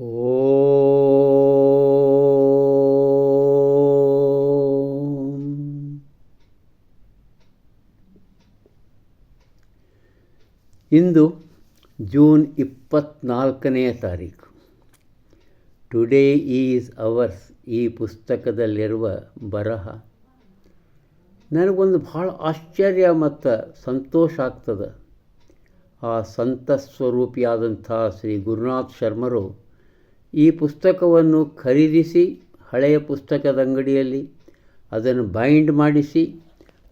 ಇಂದು June ಇಪ್ಪತ್ನಾಲ್ಕನೆಯ ತಾರೀಕು today is ours ಈ ಪುಸ್ತಕದಲ್ಲಿರುವ ಬರಹ ನನಗೊಂದು ಭಾಳ ಆಶ್ಚರ್ಯ ಮತ್ತು ಸಂತೋಷ ಆಗ್ತದೆ. ಆ ಸಂತ ಸ್ವರೂಪಿಯಾದಂಥ ಶ್ರೀ ಗುರುನಾಥ್ ಶರ್ಮರು ಈ ಪುಸ್ತಕವನ್ನು ಖರೀದಿಸಿ, ಹಳೆಯ ಪುಸ್ತಕದ ಅಂಗಡಿಯಲ್ಲಿ ಅದನ್ನು ಬೈಂಡ್ ಮಾಡಿಸಿ,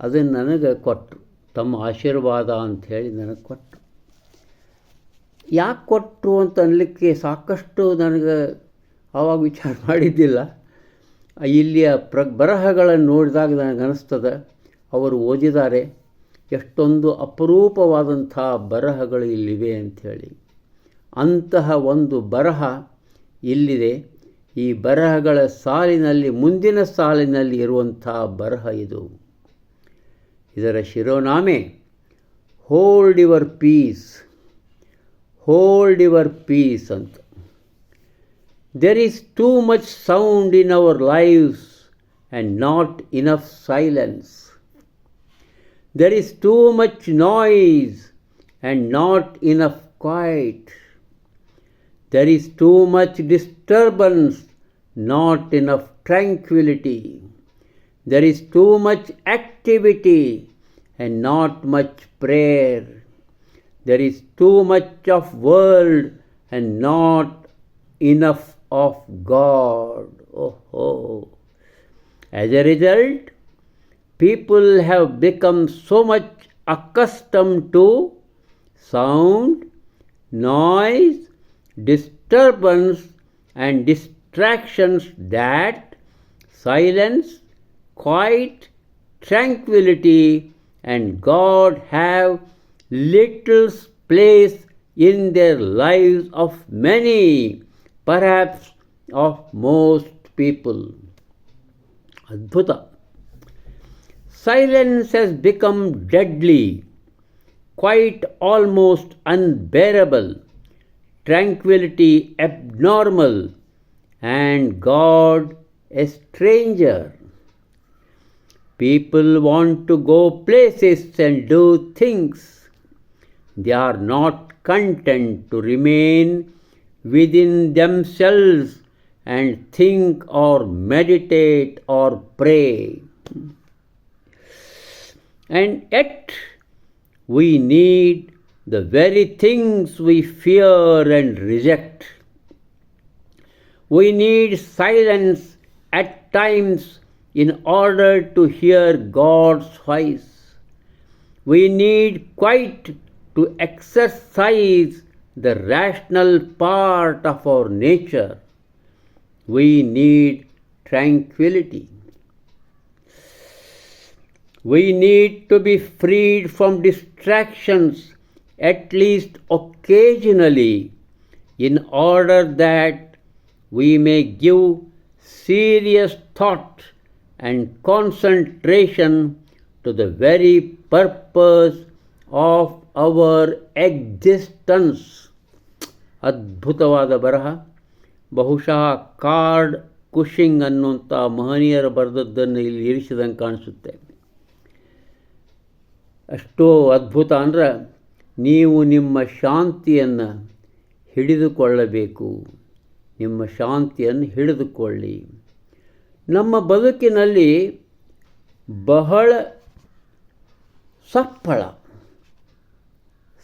ಅದನ್ನು ನನಗೆ ಕೊಟ್ಟರು. ತಮ್ಮ ಆಶೀರ್ವಾದ ಅಂಥೇಳಿ ನನಗೆ ಕೊಟ್ಟರು. ಯಾಕೆ ಕೊಟ್ಟರು ಅಂತ ಅನ್ನಲಿಕ್ಕೆ ಸಾಕಷ್ಟು ನನಗೆ ಆವಾಗ ವಿಚಾರ ಮಾಡಿದ್ದಿಲ್ಲ. ಇಲ್ಲಿಯ ಪ್ರ, ಬರಹಗಳನ್ನು ನೋಡಿದಾಗ ನನಗೆ ಅನ್ನಿಸ್ತದೆ ಅವರು ಓದಿದ್ದಾರೆ, ಎಷ್ಟೊಂದು ಅಪರೂಪವಾದಂಥ ಬರಹಗಳು ಇಲ್ಲಿವೆ ಅಂಥೇಳಿ ಅಂತಹ ಒಂದು ಬರಹ ಇಲ್ಲಿದೆ. ಈ ಬರಹಗಳ ಸಾಲಿನಲ್ಲಿ, ಮುಂದಿನ ಸಾಲಿನಲ್ಲಿ ಇರುವಂಥ ಬರಹ ಇದು. ಇದರ ಶಿರೋನಾಮೆ hold your peace hold your peace ಅಂತ. There is too much sound in our lives and not enough silence there is too much noise and not enough quiet There is too much disturbance, not enough tranquility. There is too much activity and not much prayer. There is too much of world and not enough of God. Oh, oh. As a result, people have become so much accustomed to sound, noise, disturbance and distractions that silence, quiet, tranquility, and God have little place in their lives of many, perhaps of most people. Adbhuta. Silence has become deadly, quite almost unbearable tranquility abnormal, and God a stranger. People want to go places and do things. They are not content to remain within themselves and think or meditate or pray. And yet, we need the very things we fear and reject. We need silence at times in order to hear God's voice. We need quiet to exercise the rational part of our nature. We need tranquility. We need to be freed from distractions at least occasionally in order that we may give serious thought and concentration to the very purpose of our existence. ಅದ್ಭುತವಾದ ಬರಹ ಬಹುಶಃ card ಕುಶಿಂಗ್ ಅನ್ನುವಂಥ ಮಹನೀಯರು ಬರೆದದ್ದನ್ನು ಇಲ್ಲಿ ಇರಿಸಿದಂಗೆ ಕಾಣಿಸುತ್ತೆ ಅಷ್ಟೋ ಅದ್ಭುತ ಅಂದ್ರೆ ನೀವು ನಿಮ್ಮ ಶಾಂತಿಯನ್ನು ಹಿಡಿದುಕೊಳ್ಳಬೇಕು. ನಿಮ್ಮ ಶಾಂತಿಯನ್ನು ಹಿಡಿದುಕೊಳ್ಳಿ. ನಮ್ಮ ಬದುಕಿನಲ್ಲಿ ಬಹಳ ಸಫಲ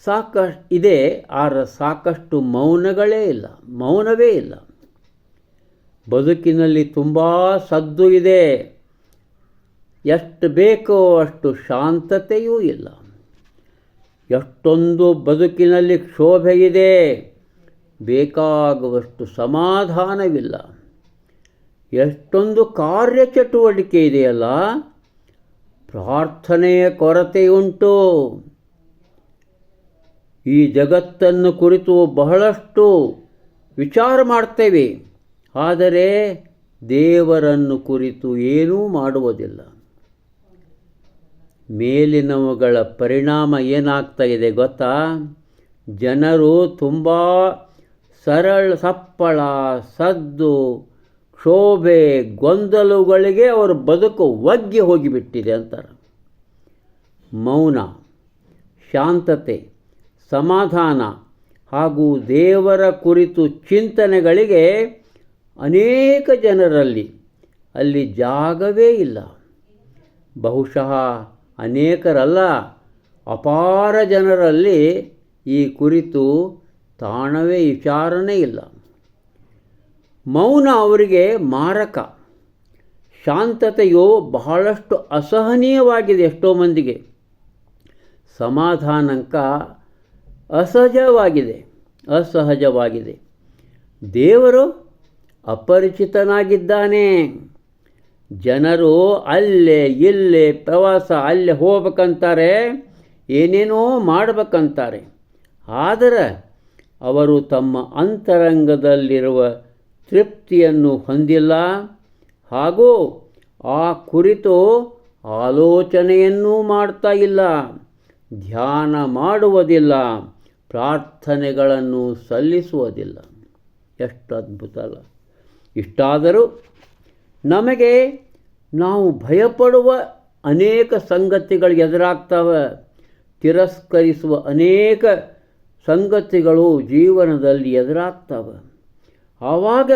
ಸಾಕಷ್ಟು ಇದೆ, ಆದರೆ ಸಾಕಷ್ಟು ಮೌನಗಳೇ ಇಲ್ಲ, ಮೌನವೇ ಇಲ್ಲ. ಬದುಕಿನಲ್ಲಿ ತುಂಬ ಸದ್ದು ಇದೆ. ಎಷ್ಟು ಬೇಕೋ ಅಷ್ಟು ಶಾಂತತೆಯೂ ಇಲ್ಲ. ಎಷ್ಟೊಂದು ಬದುಕಿನಲ್ಲಿ ಕ್ಷೋಭೆಯಿದೆ. ಬೇಕಾಗುವಷ್ಟು ಸಮಾಧಾನವಿಲ್ಲ. ಎಷ್ಟೊಂದು ಕಾರ್ಯಚಟುವಟಿಕೆ ಇದೆಯಲ್ಲ. ಪ್ರಾರ್ಥನೆಯ ಕೊರತೆಯುಂಟು. ಈ ಜಗತ್ತನ್ನು ಕುರಿತು ಬಹಳಷ್ಟು ವಿಚಾರ ಮಾಡ್ತೇವೆ. ಆದರೆ ದೇವರನ್ನು ಕುರಿತು ಏನೂ ಮಾಡುವುದಿಲ್ಲ. ಮೇಲಿನವುಗಳ ಪರಿಣಾಮ ಏನಾಗ್ತಾ ಇದೆ ಗೊತ್ತಾ? ಜನರು ತುಂಬ ಸರಳ, ಸಪ್ಪಳ, ಸದ್ದು, ಕ್ಷೋಭೆ, ಗೊಂದಲುಗಳಿಗೆ ಅವರ ಬದುಕು ಒಗ್ಗಿ ಹೋಗಿಬಿಟ್ಟಿದೆ ಅಂತಾರೆ. ಮೌನ, ಶಾಂತತೆ, ಸಮಾಧಾನ ಹಾಗೂ ದೇವರ ಕುರಿತು ಚಿಂತನೆಗಳಿಗೆ ಅನೇಕ ಜನರಲ್ಲಿ ಅಲ್ಲಿ ಜಾಗವೇ ಇಲ್ಲ. ಬಹುಶಃ ಅನೇಕರಲ್ಲ. ಅಪಾರ ಜನರಲ್ಲಿ ಈ ಕುರಿತು ತಾಣವೇ ವಿಚಾರಣೆ ಇಲ್ಲ. ಮೌನ ಅವರಿಗೆ ಮಾರಕ. ಶಾಂತತೆಯು ಬಹಳಷ್ಟು ಅಸಹನೀಯವಾಗಿದೆ ಎಷ್ಟೋ ಮಂದಿಗೆ. ಸಮಾಧಾನಂಕ ಅಸಹಜವಾಗಿದೆ ಅಸಹಜವಾಗಿದೆ. ದೇವರು ಅಪರಿಚಿತನಾಗಿದ್ದಾನೆ. ಜನರು ಅಲ್ಲೇ, ಇಲ್ಲೇ, ಪ್ರವಾಸ ಅಲ್ಲೇ ಹೋಗ್ಬೇಕಂತಾರೆ, ಏನೇನೋ ಮಾಡ್ಬೇಕಂತಾರೆ. ಆದರೆ ಅವರು ತಮ್ಮ ಅಂತರಂಗದಲ್ಲಿರುವ ತೃಪ್ತಿಯನ್ನು ಹೊಂದಿಲ್ಲ. ಹಾಗೂ ಆ ಕುರಿತು ಆಲೋಚನೆಯನ್ನೂ ಮಾಡ್ತಾ ಇಲ್ಲ. ಧ್ಯಾನ ಮಾಡುವುದಿಲ್ಲ. ಪ್ರಾರ್ಥನೆಗಳನ್ನು ಸಲ್ಲಿಸುವುದಿಲ್ಲ. ಎಷ್ಟು ಅದ್ಭುತ ಅಲ್ಲ. ಇಷ್ಟಾದರೂ ನಮಗೆ ನಾವು ಭಯಪಡುವ ಅನೇಕ ಸಂಗತಿಗಳು ಎದುರಾಗ್ತವೆ, ತಿರಸ್ಕರಿಸುವ ಅನೇಕ ಸಂಗತಿಗಳು ಜೀವನದಲ್ಲಿ ಎದುರಾಗ್ತವೆ. ಆವಾಗ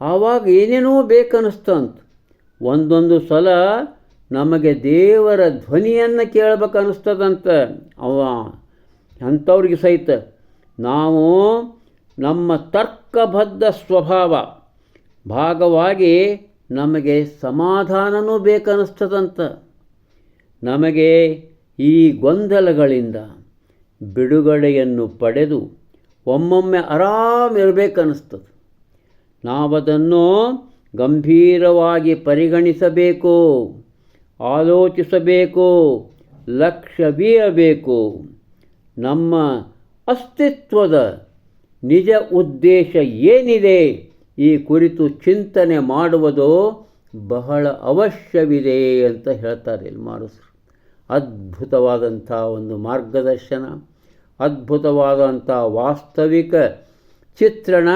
ಆವಾಗ ಏನೇನೋ ಬೇಕನ್ನಿಸ್ತಂತ. ಒಂದೊಂದು ಸಲ ನಮಗೆ ದೇವರ ಧ್ವನಿಯನ್ನು ಕೇಳಬೇಕನ್ನಿಸ್ತದಂತ. ಅವ ಅಂಥವ್ರಿಗೆ ಸಹಿತ. ನಾವು ನಮ್ಮ ತರ್ಕಬದ್ಧ ಸ್ವಭಾವ. ಭಾಗವಾಗಿ ನಮಗೆ ಸಮಾಧಾನವೂ ಬೇಕನ್ನಿಸ್ತದಂತ. ನಮಗೆ ಈ ಗೊಂದಲಗಳಿಂದ ಬಿಡುಗಡೆಯನ್ನು ಪಡೆದು ಒಮ್ಮೊಮ್ಮೆ ಆರಾಮಿರಬೇಕನ್ನಿಸ್ತದೆ ನಾವದನ್ನು ಗಂಭೀರವಾಗಿ ಪರಿಗಣಿಸಬೇಕು, ಆಲೋಚಿಸಬೇಕು ಲಕ್ಷ್ಯವೀಯಬೇಕು ನಮ್ಮ ಅಸ್ತಿತ್ವದ ನಿಜ ಉದ್ದೇಶ ಏನಿದೆ? ಈ ಕುರಿತು ಚಿಂತನೆ ಮಾಡುವುದು ಬಹಳ ಅವಶ್ಯವಿದೆ ಅಂತ ಹೇಳ್ತಾರೆ ಮಾರುಸರು ಅದ್ಭುತವಾದಂಥ ಒಂದು ಮಾರ್ಗದರ್ಶನ, ಅದ್ಭುತವಾದಂಥ ವಾಸ್ತವಿಕ ಚಿತ್ರಣ.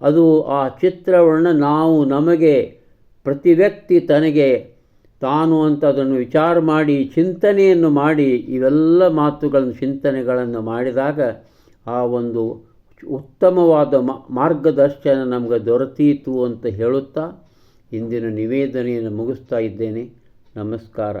ಅದು ಆ ಚಿತ್ರವನ್ನು ನಾವು ನಮಗೆ, ಪ್ರತಿ ವ್ಯಕ್ತಿ ತನಗೆ ತಾನು ಅಂತ ಅದನ್ನು ವಿಚಾರ ಮಾಡಿ, ಚಿಂತನೆಯನ್ನು ಮಾಡಿ, ಇವೆಲ್ಲ ಮಾತುಗಳನ್ನು, ಚಿಂತನೆಗಳನ್ನು ಮಾಡಿದಾಗ ಆ ಒಂದು ಉತ್ತಮವಾದ ಮಾರ್ಗದರ್ಶನ ನಮಗೆ ದೊರೆತೀತು ಅಂತ ಹೇಳುತ್ತಾ ಇಂದಿನ ನಿವೇದನೆಯನ್ನು ಮುಗಿಸ್ತಾ ಇದ್ದೇನೆ. ನಮಸ್ಕಾರ.